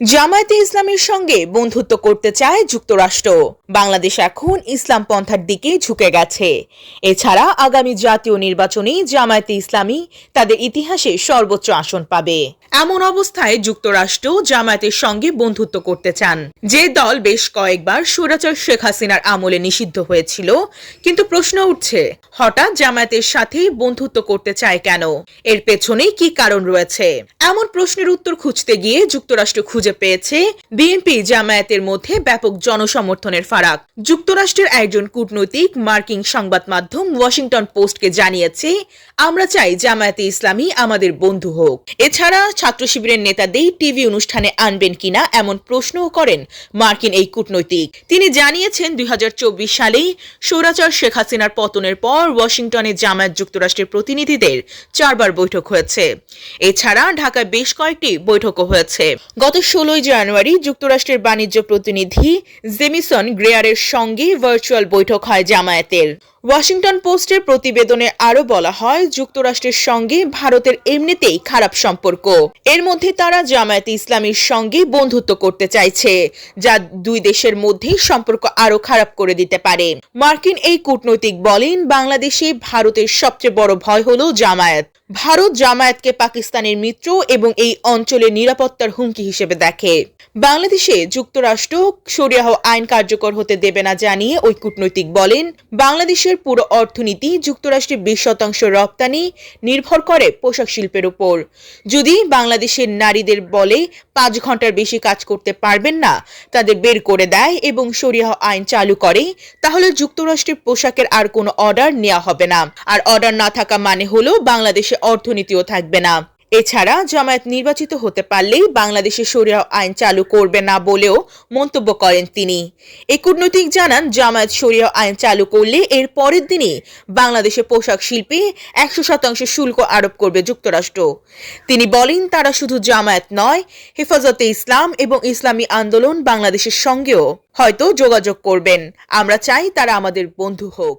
জামায়াতে ইসলামের সঙ্গে বন্ধুত্ব করতে চায় যুক্তরাষ্ট্র। বাংলাদেশ এখন ইসলাম পন্থার দিকে ঝুঁকে গেছে। এছাড়া আগামী জাতীয় নির্বাচনে জামায়াতে ইসলামী তাদের ইতিহাসে সর্বোচ্চ আসন পাবে। এমন অবস্থায় যুক্তরাষ্ট্র জামায়াতের সঙ্গে বন্ধুত্ব করতে চান। যে দল বেশ কয়েকবার স্বৈরাচার শেখ হাসিনার আমলে নিষিদ্ধ হয়েছিল, কিন্তু প্রশ্ন উঠছে, হঠাৎ জামায়াতের সাথে বন্ধুত্ব করতে চায় কেন? এর পেছনে কি কারণ রয়েছে? এমন প্রশ্নের উত্তর খুঁজতে গিয়ে যুক্তরাষ্ট্র খুঁজে পেয়েছে বিএনপি জামায়াতের মধ্যে ব্যাপক জনসমর্থনের ফারাক। যুক্তরাষ্ট্রের একজন কূটনৈতিক মার্কিন সংবাদ মাধ্যম ওয়াশিংটন পোস্টকে জানিয়েছে, আমরা চাই জামায়াতে ইসলামী আমাদের বন্ধু হোক। এছাড়া ছাত্র শিবিরের নেতাদের টিভি অনুষ্ঠানে আনবেন কিনা এমন প্রশ্নও করেন মার্কিন এই কূটনৈতিক। তিনি জানিয়েছেন, দুই সালেই সৌরাচার শেখ হাসিনার পতনের পর ওয়াশিংটনে জামায়াত যুক্তরাষ্ট্রের প্রতিনিধিদের চারবার বৈঠক হয়েছে। এছাড়া ঢাকায় বেশ কয়েকটি বৈঠকও হয়েছে। গত ষোলোই জানুয়ারি যুক্তরাষ্ট্রের বাণিজ্য প্রতিনিধি জেমিসন গ্রেয়ারের সঙ্গে ভার্চুয়াল বৈঠক হয় জামায়াতের। ওয়াশিংটন পোস্টের প্রতিবেদনে আরও বলা হয়, যুক্তরাষ্ট্রের সঙ্গে ভারতের এমনিতেই খারাপ সম্পর্ক। এর মধ্যে তারা জামায়াতে ইসলামীর সঙ্গে বন্ধুত্ব করতে চাইছে, যা দুই দেশের মধ্যে সম্পর্ক আরও খারাপ করে দিতে পারে। মার্কিন এই কূটনৈতিক বলেন, বাংলাদেশে ভারতের সবচেয়ে বড় ভয় হল জামায়াত। ভারত জামায়াতকে পাকিস্তানের মিত্র এবং এই অঞ্চলের নিরাপত্তার হুমকি হিসেবে দেখে বাংলাদেশে যুক্তরাষ্ট্র সরিয়াহ আইন কার্যকর হতে দেবে না জানিয়ে ওই কূটনৈতিক বলেন, বাংলাদেশের পুরো অর্থনীতি যুক্তরাষ্ট্রের বিশ শতাংশ রপ্তানি নির্ভর করে পোশাক শিল্পের উপর। যদি বাংলাদেশের নারীদের বলে পাঁচ ঘণ্টার বেশি কাজ করতে পারবেন না, তাদের বের করে দেয় এবং সরিয়াহ আইন চালু করে, তাহলে যুক্তরাষ্ট্রের পোশাকের আর কোনো অর্ডার নেওয়া হবে না। আর অর্ডার না থাকা মানে হলো বাংলাদেশে অর্থনীতিও থাকবে না। এছাড়া জামায়াত নির্বাচিত হতে পারলেই বাংলাদেশে সরিয়া আইন চালু করবে না বলেও মন্তব্য করেন তিনি। এই কূটনৈতিক জানান, জামায়াত সরিয়া আইন চালু করলে এর পরের দিনই বাংলাদেশে পোশাক শিল্পে একশো শতাংশ শুল্ক আরোপ করবে যুক্তরাষ্ট্র। তিনি বলেন, তারা শুধু জামায়াত নয়, হেফাজতে ইসলাম এবং ইসলামী আন্দোলন বাংলাদেশের সঙ্গেও হয়তো যোগাযোগ করবেন। আমরা চাই তারা আমাদের বন্ধু হোক।